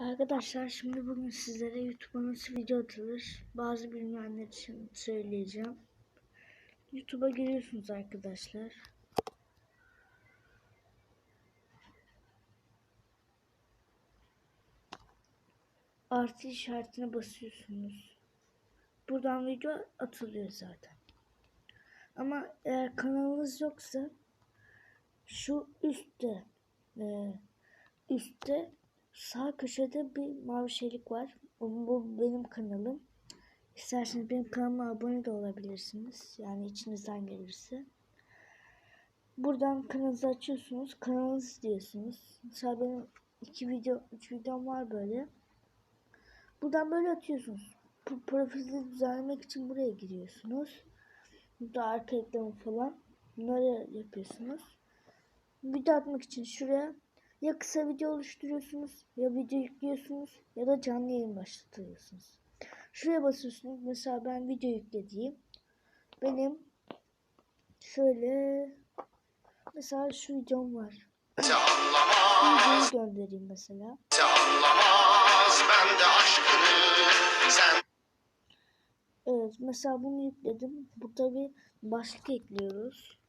Arkadaşlar şimdi bugün sizlere YouTube'a nasıl video atılır bazı bilmeyenler için söyleyeceğim. YouTube'a giriyorsunuz arkadaşlar. Artı işaretine basıyorsunuz. Buradan video atılıyor zaten. Ama eğer kanalınız yoksa şu üstte e, üstte sağ köşede bir mavi şeylik var. Bu, benim kanalım. İsterseniz benim kanalıma abone de olabilirsiniz. Yani içinizden gelirse. Buradan kanalınızı açıyorsunuz. Kanalınız diyorsunuz. Mesela benim iki video, üç videom var böyle. Buradan böyle atıyorsunuz. Bu profili düzenlemek için buraya giriyorsunuz. Burada arka ekranı falan. Bunları yapıyorsunuz. Video atmak için şuraya ya kısa video oluşturuyorsunuz ya video yüklüyorsunuz ya da canlı yayın başlatıyorsunuz. Şuraya basıyorsunuz. Mesela ben video yüklediğim. Benim şöyle mesela şu videom var. Bu videoyu göndereyim mesela. Evet mesela bunu yükledim. Burada bir başlık ekliyoruz.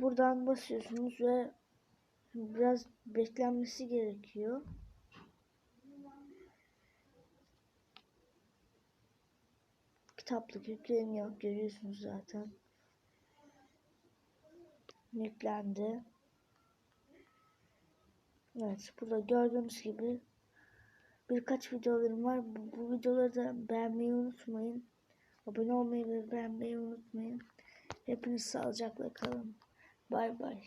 Buradan basıyorsunuz ve biraz beklenmesi gerekiyor. Kitaplık yükleniyor. Görüyorsunuz zaten. Yüklendi. Evet burada gördüğünüz gibi birkaç videolarım var. Bu, bu videoları da beğenmeyi unutmayın. Abone olmayı ve beğenmeyi unutmayın. Hepiniz sağlıcakla kalın. Bye bye.